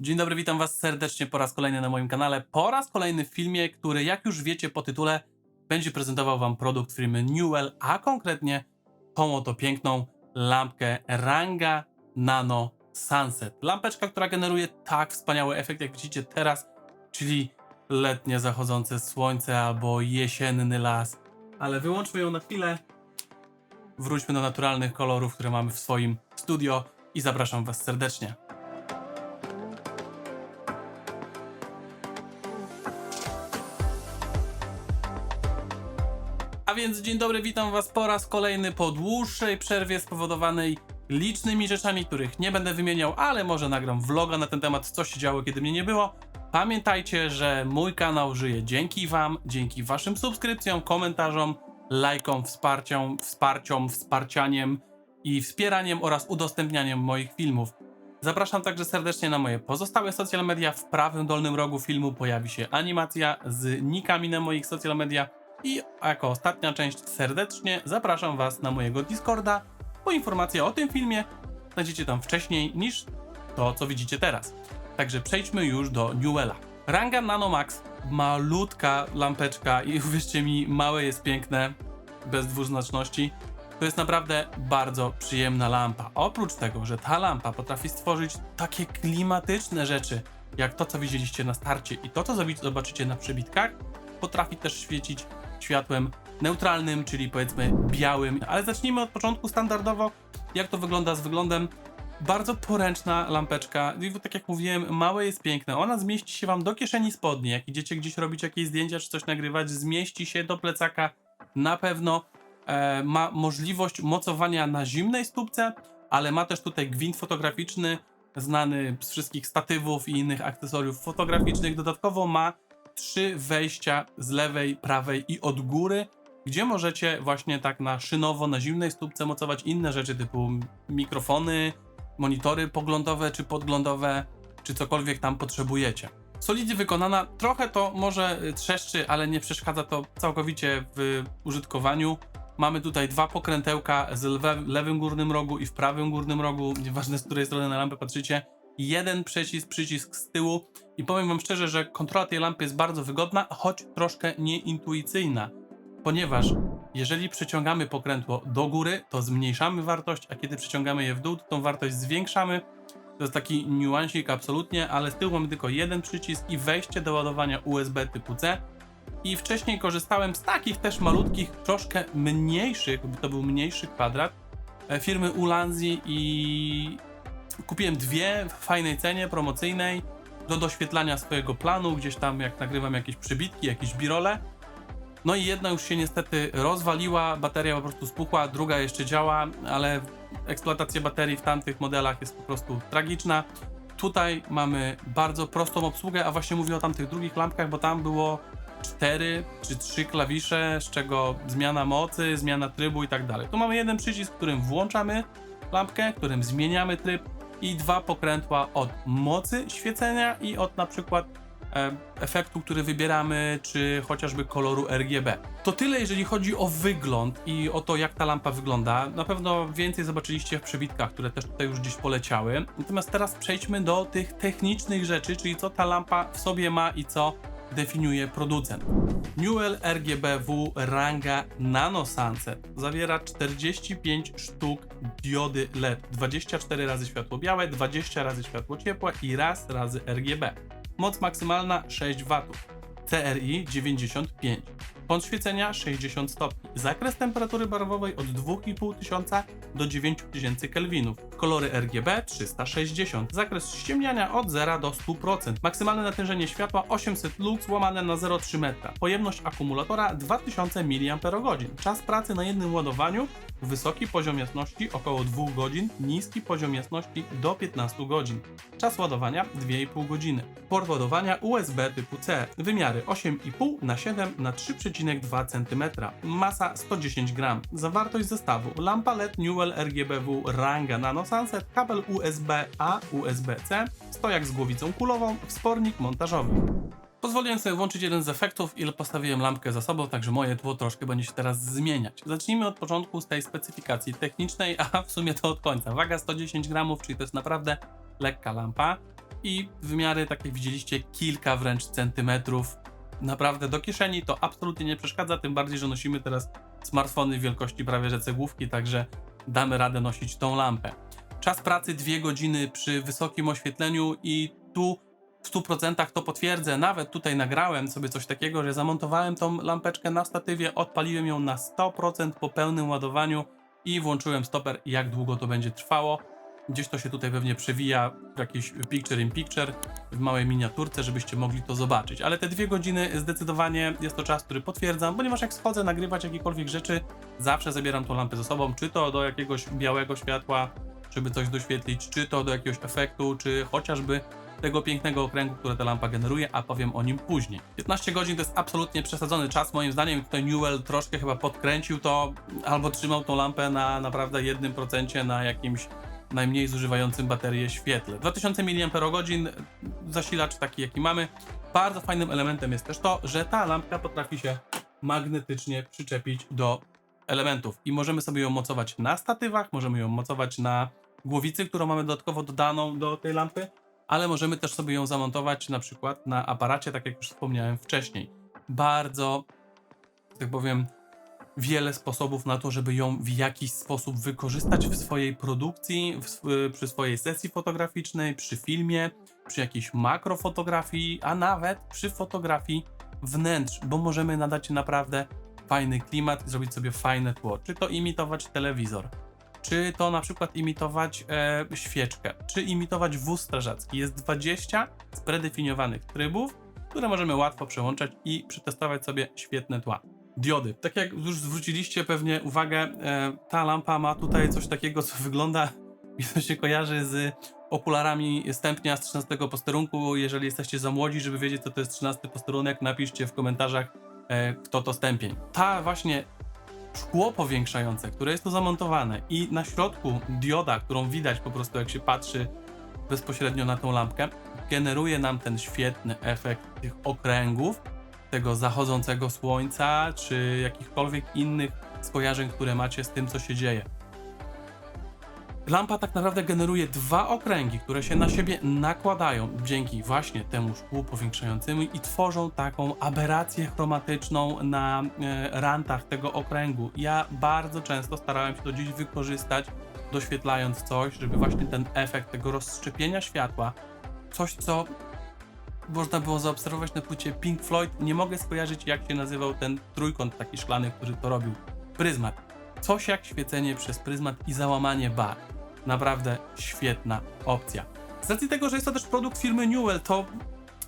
Dzień dobry, witam was serdecznie po raz kolejny na moim kanale. Po raz kolejny w filmie, który jak już wiecie po tytule, będzie prezentował wam produkt firmy Newell, a konkretnie tą oto piękną lampkę Ranga Nano Sunset. Lampeczka, która generuje tak wspaniały efekt, jak widzicie teraz, czyli letnie zachodzące słońce albo jesienny las. Ale wyłączmy ją na chwilę, wróćmy do naturalnych kolorów, które mamy w swoim studio i zapraszam was serdecznie. A więc dzień dobry, witam was po raz kolejny po dłuższej przerwie spowodowanej licznymi rzeczami, których nie będę wymieniał, ale może nagram vloga na ten temat, co się działo, kiedy mnie nie było. Pamiętajcie, że mój kanał żyje dzięki wam, dzięki waszym subskrypcjom, komentarzom, lajkom, wsparciom, wsparciom, wsparcianiem i wspieraniem oraz udostępnianiem moich filmów. Zapraszam także serdecznie na moje pozostałe social media. W prawym dolnym rogu filmu pojawi się animacja z nikami na moich social media. I jako ostatnia część serdecznie zapraszam Was na mojego Discorda, bo informacje o tym filmie znajdziecie tam wcześniej niż to, co widzicie teraz. Także przejdźmy już do Newella. Ranga Nano Max, malutka lampeczka i uwierzcie mi, małe jest piękne, bez dwuznaczności. To jest naprawdę bardzo przyjemna lampa. Oprócz tego, że ta lampa potrafi stworzyć takie klimatyczne rzeczy, jak to, co widzieliście na starcie i to, co zobaczycie na przebitkach, potrafi też świecić światłem neutralnym, czyli powiedzmy białym. Ale zacznijmy od początku standardowo, jak to wygląda z wyglądem. Bardzo poręczna lampeczka. I tak jak mówiłem, małe jest piękne. Ona zmieści się wam do kieszeni spodni. Jak idziecie gdzieś robić jakieś zdjęcia czy coś nagrywać, zmieści się do plecaka na pewno. E, ma możliwość mocowania na zimnej stópce, ale ma też tutaj gwint fotograficzny, znany z wszystkich statywów i innych akcesoriów fotograficznych. Dodatkowo ma trzy wejścia z lewej, prawej i od góry, gdzie możecie właśnie tak na szynowo, na zimnej stópce mocować inne rzeczy typu mikrofony, monitory poglądowe czy podglądowe, czy cokolwiek tam potrzebujecie. Solidnie wykonana, trochę to może y, trzeszczy, ale nie przeszkadza to całkowicie w użytkowaniu. Mamy tutaj dwa pokrętełka z lewym górnym rogu i w prawym górnym rogu, nieważne z której strony na lampę patrzycie. Jeden przycisk, przycisk z tyłu i powiem wam szczerze, że kontrola tej lampy jest bardzo wygodna, choć troszkę nieintuicyjna, ponieważ jeżeli przyciągamy pokrętło do góry, to zmniejszamy wartość, a kiedy przyciągamy je w dół, to tą wartość zwiększamy. To jest taki niuansik absolutnie, ale z tyłu mamy tylko jeden przycisk i wejście do ładowania USB typu C. I wcześniej korzystałem z takich też malutkich, troszkę mniejszych, to był mniejszy kwadrat, e, firmy Ulanzi i kupiłem dwie w fajnej cenie, promocyjnej, do doświetlania swojego planu, gdzieś tam jak nagrywam jakieś przybitki, jakieś birole. No i jedna już się niestety rozwaliła, bateria po prostu spuchła, druga jeszcze działa, ale eksploatacja baterii w tamtych modelach jest po prostu tragiczna. Tutaj mamy bardzo prostą obsługę, a właśnie mówię o tamtych drugich lampkach, bo tam było cztery czy trzy klawisze, z czego zmiana mocy, zmiana trybu i tak dalej. Tu mamy jeden przycisk, którym włączamy lampkę, którym zmieniamy tryb i dwa pokrętła od mocy świecenia i od na przykład e, efektu, który wybieramy, czy chociażby koloru RGB. To tyle, jeżeli chodzi o wygląd i o to, jak ta lampa wygląda. Na pewno więcej zobaczyliście w przebitkach, które też tutaj już gdzieś poleciały. Natomiast teraz przejdźmy do tych technicznych rzeczy, czyli co ta lampa w sobie ma i co definiuje producent. Newell RGBW Ranga Nano Sunset zawiera 45 sztuk diody LED, 24 razy światło białe, 20 razy światło ciepłe i raz razy RGB. Moc maksymalna 6 W. CRI 95. Kąt świecenia 60 stopni. Zakres temperatury barwowej od 2500 do 9000 kelwinów. Kolory RGB 360. Zakres ściemniania od 0 do 100%. Maksymalne natężenie światła 800 lux łamane na 0,3 metra. Pojemność akumulatora 2000 mAh. Czas pracy na jednym ładowaniu wysoki poziom jasności około 2 godzin, niski poziom jasności do 15 godzin. Czas ładowania 2,5 godziny. Port ładowania USB typu C. Wymiary 8,5 na 7 na 3,2 cm. Masa 110 gram. Zawartość zestawu. Lampa LED Newell RGBW Ranga Nano Sunset, kabel USB-A, USB-C, stojak z głowicą kulową, wspornik montażowy. Pozwoliłem sobie włączyć jeden z efektów i postawiłem lampkę za sobą, także moje tło troszkę będzie się teraz zmieniać. Zacznijmy od początku z tej specyfikacji technicznej, a w sumie to od końca. Waga 110 gramów, czyli to jest naprawdę lekka lampa. i wymiary, tak jak widzieliście, kilka wręcz centymetrów. Naprawdę do kieszeni to absolutnie nie przeszkadza, tym bardziej, że nosimy teraz smartfony wielkości prawie że cegłówki, także damy radę nosić tą lampę. Czas pracy 2 godziny przy wysokim oświetleniu i tu w 100% to potwierdzę. Nawet tutaj nagrałem sobie coś takiego, że zamontowałem tą lampeczkę na statywie, odpaliłem ją na 100% po pełnym ładowaniu i włączyłem stoper, jak długo to będzie trwało. Gdzieś to się tutaj pewnie przewija w jakiś picture in picture, w małej miniaturce, żebyście mogli to zobaczyć. Ale te dwie godziny zdecydowanie jest to czas, który potwierdzam, ponieważ jak schodzę nagrywać jakiekolwiek rzeczy, zawsze zabieram tą lampę ze sobą, czy to do jakiegoś białego światła, żeby coś doświetlić, czy to do jakiegoś efektu, czy chociażby tego pięknego okręgu, które ta lampa generuje, a powiem o nim później. 15 godzin to jest absolutnie przesadzony czas, moim zdaniem tutaj Newell troszkę chyba podkręcił to, albo trzymał tą lampę na naprawdę jednym procencie na jakimś najmniej zużywającym baterię świetle. 2000 mAh zasilacz taki jaki mamy. Bardzo fajnym elementem jest też to, że ta lampka potrafi się magnetycznie przyczepić do elementów i możemy sobie ją mocować na statywach, możemy ją mocować na głowicy, którą mamy dodatkowo dodaną do tej lampy, ale możemy też sobie ją zamontować na przykład na aparacie, tak jak już wspomniałem wcześniej. Bardzo, tak powiem, wiele sposobów na to, żeby ją w jakiś sposób wykorzystać w swojej produkcji, w, sw- przy swojej sesji fotograficznej, przy filmie, przy jakiejś makrofotografii, a nawet przy fotografii wnętrz, bo możemy nadać naprawdę fajny klimat i zrobić sobie fajne tło. Czy to imitować telewizor, czy to na przykład imitować e, świeczkę, czy imitować wóz strażacki. Jest 20 spredefiniowanych trybów, które możemy łatwo przełączać i przetestować sobie świetne tła. Diody. Tak jak już zwróciliście pewnie uwagę, e, ta lampa ma tutaj coś takiego, co wygląda i to się kojarzy z okularami stępnia z 13 posterunku. Jeżeli jesteście za młodzi, żeby wiedzieć, co to jest 13 posterunek, napiszcie w komentarzach, e, kto to stępień. Ta właśnie szkło powiększające, które jest tu zamontowane i na środku dioda, którą widać po prostu jak się patrzy bezpośrednio na tą lampkę, generuje nam ten świetny efekt tych okręgów, tego zachodzącego słońca, czy jakichkolwiek innych skojarzeń, które macie z tym, co się dzieje. Lampa tak naprawdę generuje dwa okręgi, które się na siebie nakładają dzięki właśnie temu szkłu powiększającemu i tworzą taką aberrację chromatyczną na e, rantach tego okręgu. Ja bardzo często starałem się to dziś wykorzystać, doświetlając coś, żeby właśnie ten efekt tego rozszczepienia światła, coś co można było zaobserwować na płycie Pink Floyd. Nie mogę skojarzyć, jak się nazywał ten trójkąt taki szklany, który to robił. Pryzmat. Coś jak świecenie przez pryzmat i załamanie bar. Naprawdę świetna opcja. Z racji tego, że jest to też produkt firmy Newell, to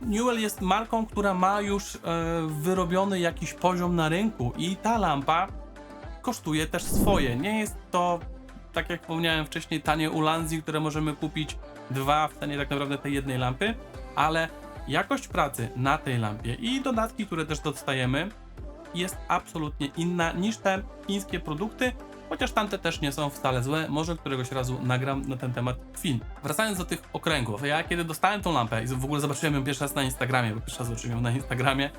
Newell jest marką, która ma już e, wyrobiony jakiś poziom na rynku i ta lampa kosztuje też swoje. Nie jest to, tak jak wspomniałem wcześniej, tanie Ulanzi, które możemy kupić dwa w cenie tak naprawdę tej jednej lampy, ale jakość pracy na tej lampie i dodatki, które też dostajemy, jest absolutnie inna niż te chińskie produkty, chociaż tamte też nie są wcale złe. Może któregoś razu nagram na ten temat film. Wracając do tych okręgów, ja kiedy dostałem tą lampę i w ogóle zobaczyłem ją pierwszy raz na Instagramie, bo pierwszy raz zobaczyłem ją na Instagramie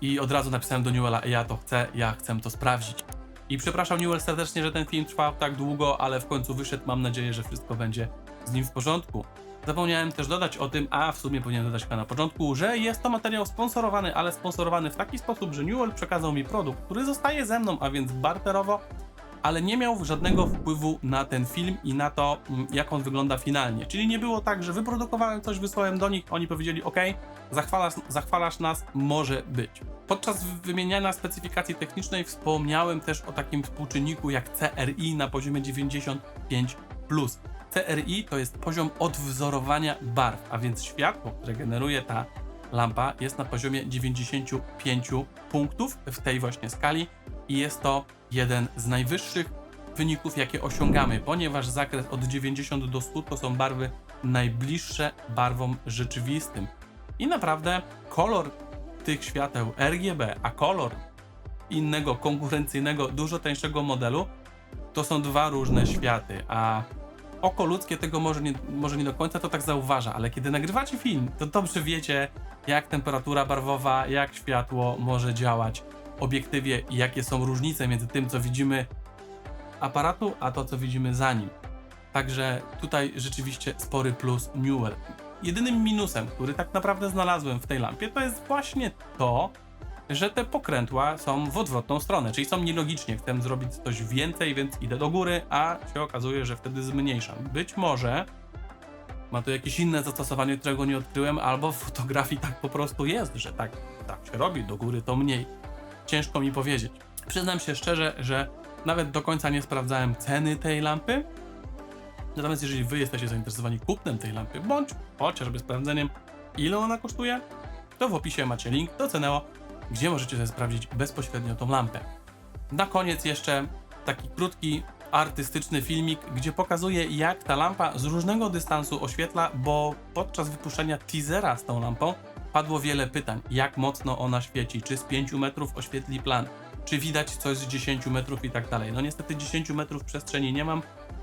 i od razu napisałem do Newella, ja to chcę, ja chcę to sprawdzić. I przepraszam Newell serdecznie, że ten film trwał tak długo, ale w końcu wyszedł. Mam nadzieję, że wszystko będzie z nim w porządku. Zapomniałem też dodać o tym, a w sumie powinienem dodać chyba na początku, że jest to materiał sponsorowany, ale sponsorowany w taki sposób, że Newell przekazał mi produkt, który zostaje ze mną, a więc barterowo, ale nie miał żadnego wpływu na ten film i na to, mm, jak on wygląda finalnie. Czyli nie było tak, że wyprodukowałem coś, wysłałem do nich, oni powiedzieli: OK, zachwalasz, zachwalasz nas, może być. Podczas wymieniania specyfikacji technicznej wspomniałem też o takim współczynniku jak CRI na poziomie 95. CRI to jest poziom odwzorowania barw, a więc światło, które generuje ta lampa jest na poziomie 95 punktów w tej właśnie skali i jest to jeden z najwyższych wyników, jakie osiągamy, ponieważ zakres od 90 do 100 to są barwy najbliższe barwom rzeczywistym. I naprawdę kolor tych świateł RGB, a kolor innego konkurencyjnego, dużo tańszego modelu to są dwa różne światy, a oko ludzkie tego może nie, może nie do końca to tak zauważa, ale kiedy nagrywacie film, to dobrze wiecie, jak temperatura barwowa, jak światło może działać w obiektywie i jakie są różnice między tym, co widzimy aparatu, a to, co widzimy za nim. Także tutaj rzeczywiście spory plus Newell. jedynym minusem, który tak naprawdę znalazłem w tej lampie, to jest właśnie to, że te pokrętła są w odwrotną stronę, czyli są nielogicznie. Chcę zrobić coś więcej, więc idę do góry, a się okazuje, że wtedy zmniejszam. Być może ma to jakieś inne zastosowanie, którego nie odkryłem, albo w fotografii tak po prostu jest, że tak, tak się robi, do góry to mniej. Ciężko mi powiedzieć. Przyznam się szczerze, że nawet do końca nie sprawdzałem ceny tej lampy. Natomiast jeżeli wy jesteście zainteresowani kupnem tej lampy, bądź chociażby sprawdzeniem, ile ona kosztuje, to w opisie macie link do Ceneo, gdzie możecie sobie sprawdzić bezpośrednio tą lampę. Na koniec jeszcze taki krótki, artystyczny filmik, gdzie pokazuje jak ta lampa z różnego dystansu oświetla, bo podczas wypuszczenia teasera z tą lampą padło wiele pytań. Jak mocno ona świeci? Czy z 5 metrów oświetli plan? Czy widać coś z 10 metrów i tak dalej? No niestety 10 metrów przestrzeni nie mam,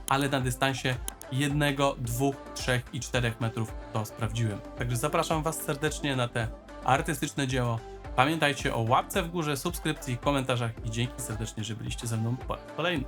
ale na dystansie jednego, dwóch, trzech i czterech metrów to sprawdziłem. Także zapraszam Was serdecznie na te artystyczne dzieło. Pamiętajcie o łapce w górze, subskrypcji, komentarzach i dzięki serdecznie, że byliście ze mną po raz kolejny.